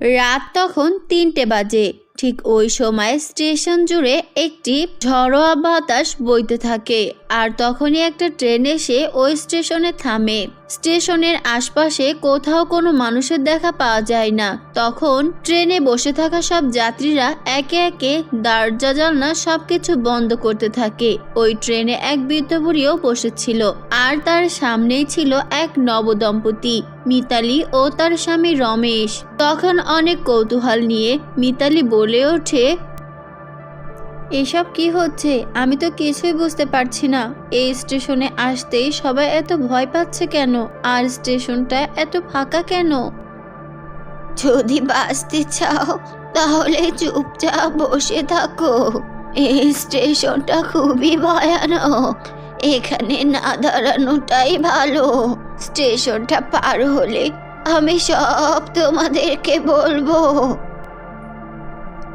রাত তখন তিনটে বাজে। ঠিক ওই সময় স্টেশন জুড়ে একটি ঝড়োয়া বাতাস বইতে থাকে। আর তখনই একটা ট্রেন এসে ওই স্টেশনে থামে। স্টেশনের আশপাশে কোথাও কোনো মানুষের দেখা পাওয়া যায় না। তখন ট্রেনে বসে থাকা সব যাত্রীরা একে একে দরজা, জানলা সবকিছু বন্ধ করতে থাকে। ওই ট্রেনে এক বৃদ্ধ বুড়িও বসেছিল আর তার সামনেই ছিল এক নবদম্পতি, মিতালি ও তার স্বামী রমেশ। তখন অনেক কৌতূহল নিয়ে মিতালি বলে ওঠে এসব কি হচ্ছে? আমি তো কিছুই বুঝতে পারছি না। এই স্টেশনে আসতেই সবাই এত ভয় পাচ্ছে কেন? আর স্টেশনটা এত ফাঁকা কেন? যদি বাঁচতে চাও, তাহলে চুপচাপ বসে থাকো। এই স্টেশনটা খুবই ভয়ানক। এখানে না দাঁড়ানোটাই ভালো। স্টেশনটা পার হলে আমি সব তোমাদেরকে বলব।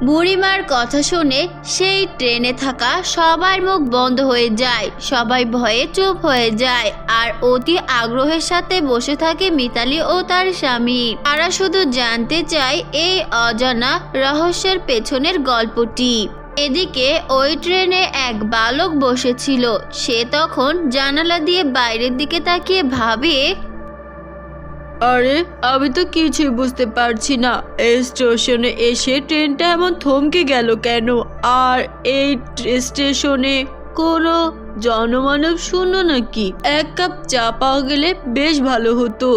বুড়িমার কথা শুনে সেই ট্রেনে থাকা সবার মুখ বন্ধ হয়ে যায়। সবাই ভয়ে চুপ হয়ে যায় আর অতি আগ্রহের সাথে বসে থাকে মিতালি ও তার স্বামী। তারা শুধু জানতে চায় এই অজানা রহস্যের পেছনের গল্পটি। এদিকে ওই ট্রেনে এক বালক বসেছিল। সে তখন জানালা দিয়ে বাইরের দিকে তাকিয়ে ভাবে আরে, আমি তো কিছুই বুঝতে পারছি না। এই স্টেশনে এসে ট্রেনটা এমন থমকে গেল কেন? আর এই স্টেশনে কোনো জনমানব শূন্য নাকি? এক কাপ চা পাওয়া গেলে বেশ ভালো হতো।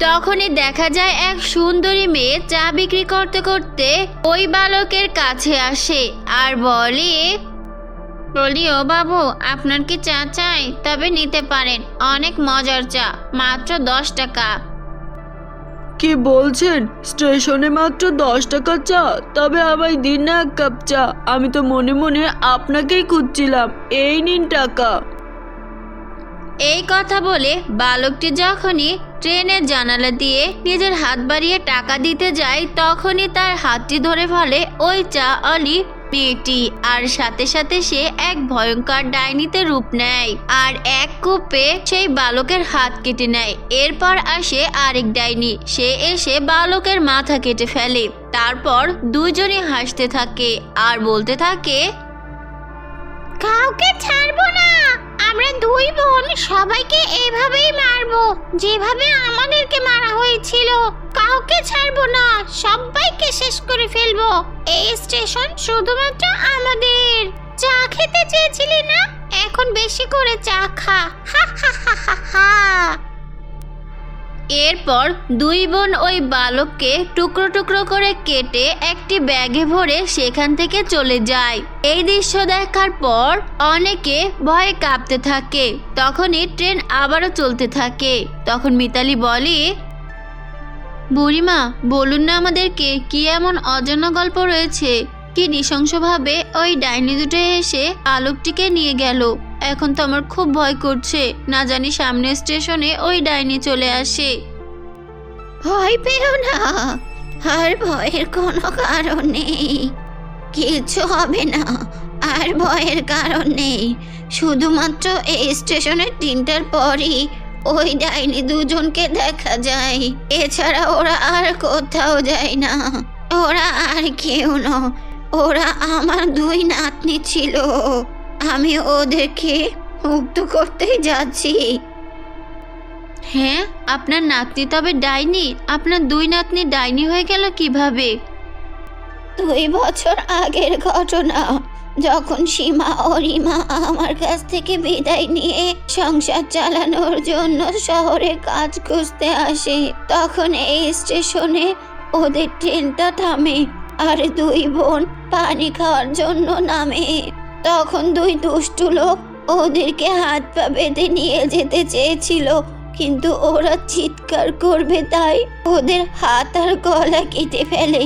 তখনই দেখা যায় এক সুন্দরী মেয়ে চা বিক্রি করতে করতে ওই বালকের কাছে আসে আর বলে বলি ও বাবু আপনার কি চা চাই? তবে নিতে পারেন অনেক মজার চা মাত্র দশ টাকা। কি বলছেন? স্টেশনে মাত্র দশ টাকা চা? তবে আমায় দিন না এক কাপ চা। আমি তো মনে মনে আপনাকেই খুঁজছিলাম। এই নিন টাকা। এই কথা বলে বালকটি যখনই ট্রেনের জানালা দিয়ে নিজের হাত বাড়িয়ে টাকা দিতে যায় তখনই তার হাতটি ধরে ফেলে ওই চা অলি মেয়েটি, আর সাথে সাথে সে এক ভয়ঙ্কর ডাইনিতে রূপ নেয়, আর এক কূপে সেই বালকের হাত কেটে নেয়। এরপর আসে আরেক ডাইনি, সে এসে বালকের মাথা কেটে ফেলে। তারপর দুজনে হাসতে থাকে, আর বলতে থাকে, কাউকে ছাড়বো না আমরা দুই বোন সবাইকে এভাবেই মারবো। যেভাবে আমাদেরকে মারা হয়েছিল, কাউকে ছাড়বো না। সবাইকে শেষ করে ফেলব। এই স্টেশন শুধুমাত্র আমাদের। চা খেতে চেয়েছিলি না? এখন বেশি করে চা খা। হা হা হা হা হা। এরপর দুই বোন ওই বালককে টুকরো টুকরো করে কেটে একটি ব্যাগে ভরে সেখান থেকে চলে যায়। এই দৃশ্য দেখার পর অনেকে ভয়ে কাঁপতে থাকে। তখনই ট্রেন আবারও চলতে থাকে। তখন মিতালি বলে, বুড়িমা, বলুন না আমাদেরকে কি এমন অজানা গল্প রয়েছে? কি নৃশংসভাবে ওই ডাইনি দুটো এসে আলোকটিকে নিয়ে গেল? এখন তো আমার খুব ভয় করছে। না জানি সামনে স্টেশনে ওই ডাইনি চলে আসে। ভয় পেও না। আর ভয়ের কোনো কারণ নেই। কিছু হবে না। আর ভয়ের কারণ নেই। শুধুমাত্র এই স্টেশনের তিনটার পরই ওই ডাইনি দুজনকে দেখা যায়। এছাড়া ওরা আর কোথাও যায় না। ওরা আর কেউ না ওরা আমার দুই নাতনি ছিল। আমি ওদেরকে মুক্ত করতেই যাচ্ছি। হ্যাঁ আপনার নাতনি তবে ডাইনি। আপনার দুই নাতনি ডাইনি হয়ে গেল কীভাবে? দুই বছর আগের ঘটনা। যখন সীমা ও রিমা আমার কাছ থেকে বিদায় নিয়ে সংসার চালানোর জন্য শহরে কাজ খুঁজতে আসে তখন এই স্টেশনে ওদের ট্রেনটা থামে আর দুই বোন পানি খাওয়ার জন্য নামে। তখন দুই দুষ্টু লোক ওদেরকে হাত পা বেঁধে নিয়ে যেতে চেয়েছিল, কিন্তু ওরা চিৎকার করবে তাই ওদের হাত আর গলা কেটে ফেলে।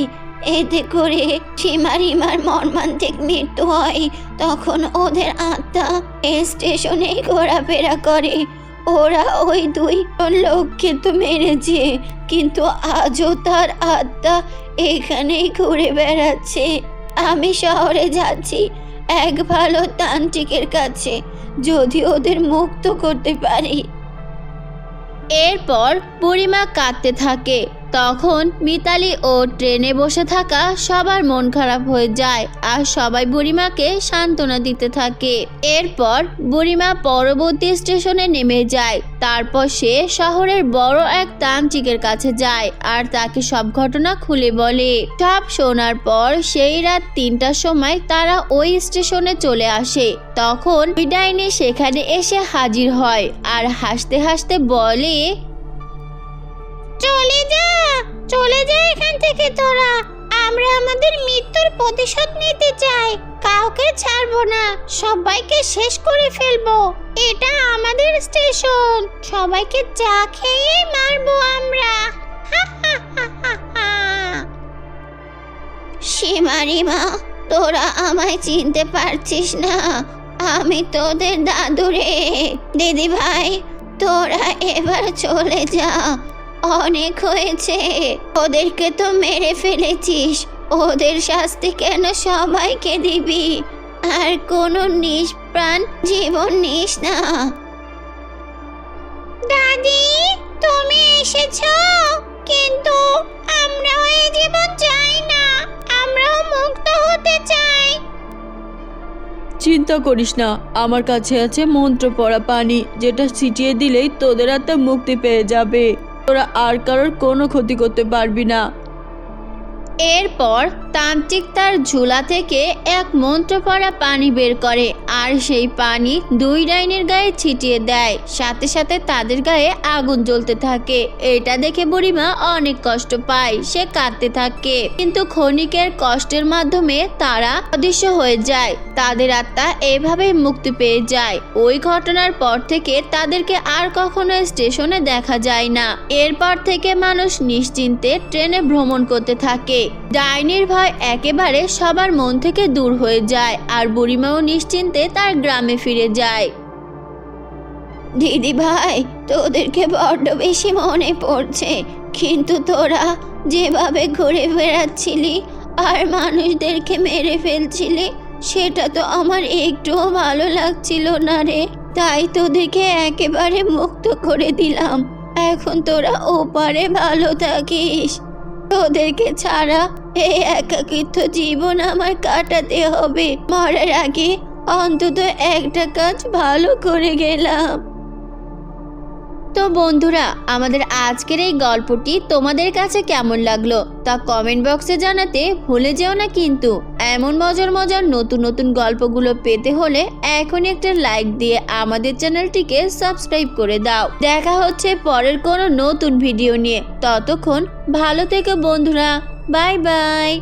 এতে করে সীমা রিমার মর্মান্তিক মৃত্যু হয়। তখন ওদের আত্মা স্টেশনে ঘোরাফেরা করে। ওরা ওই দুই লোককে তো মেরেছে, কিন্তু আজও তার আত্মা এখানেই ঘুরে বেড়াচ্ছে। আমি শহরে যাচ্ছি এক ভালো তান্ত্রিকের কাছে যদি ওদের মুক্ত করতে পারি। এরপর পরিমা কাঁদতে থাকে। তখন মিতালি ও ট্রেনে বসে থাকা সবার মন খারাপ হয়ে যায় আর সবাই বুড়িমাকে সান্ত্বনা দিতে থাকে। এরপর বুড়িমা পরবর্তী স্টেশনে নেমে যায়। তারপর সে শহরের বড় এক তান্ত্রিকের কাছে যায় আর তাকে সব ঘটনা খুলে বলে। সব শোনার পর সেই রাত তিনটার সময় তারা ওই স্টেশনে চলে আসে। তখন ডাইনি সেখানে এসে হাজির হয় আর হাসতে হাসতে বলে চলে যা চলে যা এখান থেকে তোরা। আমরা আমাদের মৃত্যুর প্রতিশোধ নিতে চাই, কাউকে ছাড়বো না, সবাইকে শেষ করে ফেলব। এটা আমাদের স্টেশন, সবাইকে চা খেয়ে মারবো আমরা। সীমারিমা তোরা আমায় চিনতে পারছিস না, আমি তোদের দাদু রে দিদি ভাই তোরা এবার চলে যা অনেক হয়েছে। ওদেরকে তো মেরে ফেলেছিস। ওদের শাস্তি কেন সবাইকে দিবি? আর কোনো নিষ্প্রাণ জীবন নিস না। দাদি তুমি এসেছ। কিন্তু আমরাও এই জীবন চাই না। আমরাও মুক্ত হতে চাই। চিন্তা করিস না। আমার কাছে আছে মন্ত্র পড়া পানি যেটা ছিটিয়ে দিলেই তোদের হাতে মুক্তি পেয়ে যাবে। তোরা আর কারোর কোনো ক্ষতি করতে পারবি না। এরপর তান্ত্রিক তার ঝুলা থেকে এক মন্ত্র পড়া পানি বের করে, আর সেই পানি দুই ডাইনের গায়ে ছিটিয়ে দেয়। সাথে সাথে তাদের গায়ে আগুন জ্বলতে থাকে। এটা দেখে বুড়িমা অনেক কষ্ট পায়, সে কাঁদতে থাকে। কিন্তু ক্ষণিকের কষ্টের মাধ্যমে তারা অদৃশ্য হয়ে যায়। তাদের আত্মা এভাবেই মুক্তি পেয়ে যায়। ওই ঘটনার পর থেকে তাদেরকে আর কখনো স্টেশনে দেখা যায় না। এরপর থেকে মানুষ নিশ্চিন্তে ট্রেনে ভ্রমণ করতে থাকে। ডাইনির ভয় একেবারে সবার মন থেকে দূর হয়ে যায় আর বুড়িমাও নিশ্চিন্তে তার গ্রামে ফিরে যায়। দিদি ভাই, তোদেরকে বড্ড বেশি মনে পড়ছে, কিন্তু তোরা যেভাবে ঘুরে বেড়াচ্ছিলি আর মানুষদেরকে মেরে ফেলছিলি, সেটা তো আমার একটুও ভালো লাগছিল না রে। তাই তোদেরকে একেবারে মুক্ত করে দিলাম। এখন তোরা ওপারে ভালো থাকিস। তোদেরকে ছাড়া এই একাকিত্ব জীবন আমার কাটাতে হবে। মরার আগে অন্তত একটা কাজ ভালো করে গেলাম। তো বন্ধুরা, আমাদের আজকের এই গল্পটি তোমাদের কাছে কেমন লাগল তা কমেন্ট বক্সে জানাতে ভুলে যেও না কিন্তু। এমন মজার মজার নতুন নতুন গল্পগুলো পেতে হলে এখনই একটা লাইক দিয়ে আমাদের চ্যানেলটিকে সাবস্ক্রাইব করে দাও। দেখা হচ্ছে পরের কোনো নতুন ভিডিও নিয়ে। ততক্ষণ ভালো থেকো বন্ধুরা। Bye bye